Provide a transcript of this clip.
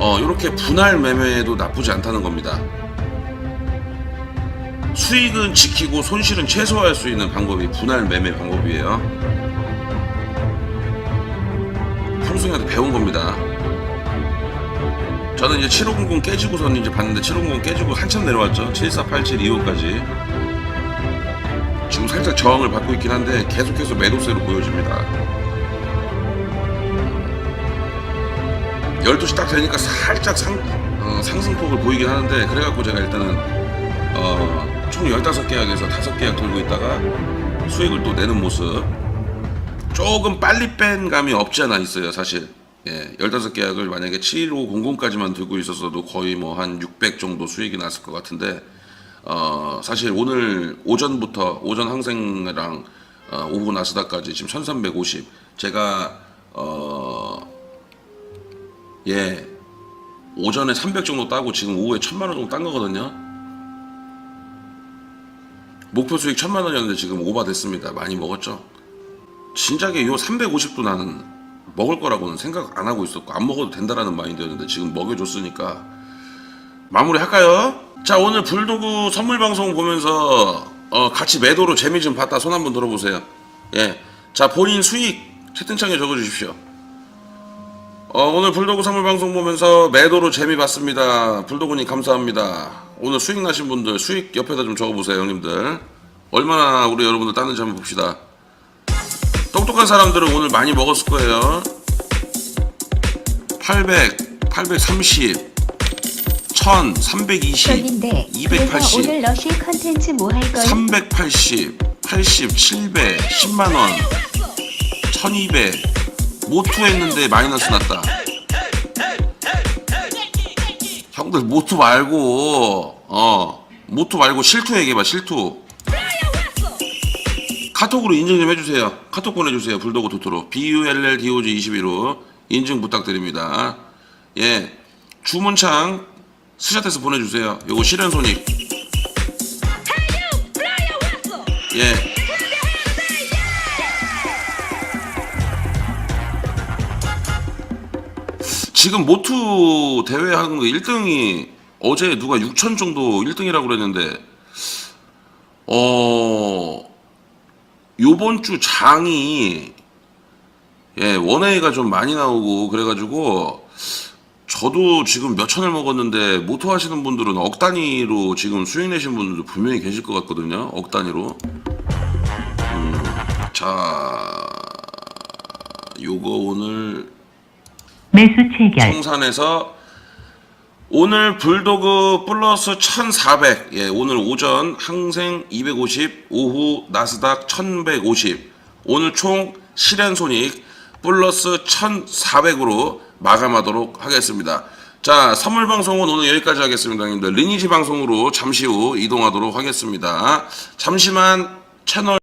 어, 이렇게 분할 매매도 나쁘지 않다는 겁니다. 수익은 지키고 손실은 최소화할 수 있는 방법이 분할 매매 방법이에요. 형수님한테 배운 겁니다. 저는 이제 7500 깨지고선 이제 봤는데 7500 깨지고 한참 내려왔죠. 7487 이후까지. 지금 살짝 저항을 받고 있긴 한데 계속해서 매도세로 보여집니다. 12시 딱 되니까 살짝 상, 어, 상승폭을 보이긴 하는데 그래갖고 제가 일단은 어, 총 15계약에서 5계약 돌고 있다가 수익을 또 내는 모습. 조금 빨리 뺀 감이 없지 않아 있어요 사실. 예, 15계약을 만약에 7500까지만 들고 있었어도 거의 뭐 한 600 정도 수익이 났을 것 같은데 어, 사실 오늘 오전부터 오전 항생이랑 어, 오후 나스닥까지 지금 1350 제가 어, 예. 오전에 300 정도 따고 지금 오후에 1000만 원 정도 딴 거거든요. 목표 수익 1000만 원이었는데 지금 오버됐습니다. 많이 먹었죠? 진작에 요 350도 나는 먹을 거라고는 생각 안 하고 있었고 안 먹어도 된다라는 마인드였는데 지금 먹여줬으니까. 마무리 할까요? 자 오늘 불도구 선물 방송 보면서 어, 같이 매도로 재미 좀 봤다. 손 한번 들어보세요. 예, 자 본인 수익 채팅창에 적어주십시오. 어, 오늘 불도구 선물 방송 보면서 매도로 재미 봤습니다. 불도구님 감사합니다. 오늘 수익 나신 분들 수익 옆에다 좀 적어보세요, 형님들. 얼마나 우리 여러분들 따는지 한번 봅시다. 똑똑한 사람들은 오늘 많이 먹었을 거예요. 800, 830, 1000, 320, 저긴데 그래서 280, 오늘 러쉬 컨텐츠 뭐 할 거야? 380, 80, 700, 10만 원, 1200. 모투 했는데 마이너스 났다. 형들 모투 말고 어 모투 말고 실투 얘기해봐 실투. 카톡으로 인증 좀 해주세요. 카톡 보내주세요. 불도그 토토로 BULLDOG 21호 인증 부탁드립니다. 예 주문창 스샷해서 보내주세요. 요거 실현 손익. 예. 지금 모투 대회 하는 거 1등이 어제 누가 6천 정도 1등이라고 그랬는데 어 요번 주 장이 예 원회가 좀 많이 나오고 그래가지고 저도 지금 몇 천을 먹었는데 모토 하시는 분들은 억 단위로 지금 수익 내신 분들도 분명히 계실 것 같거든요. 억 단위로. 음, 자, 요거 오늘 매수 체결, 청산에서 오늘 불도그 플러스 1400. 예, 오늘 오전 항생 250, 오후 나스닥 1150. 오늘 총 실현 손익 플러스 1400으로 마감하도록 하겠습니다. 자, 선물 방송은 오늘 여기까지 하겠습니다, 형님들. 리니지 방송으로 잠시 후 이동하도록 하겠습니다. 잠시만 채널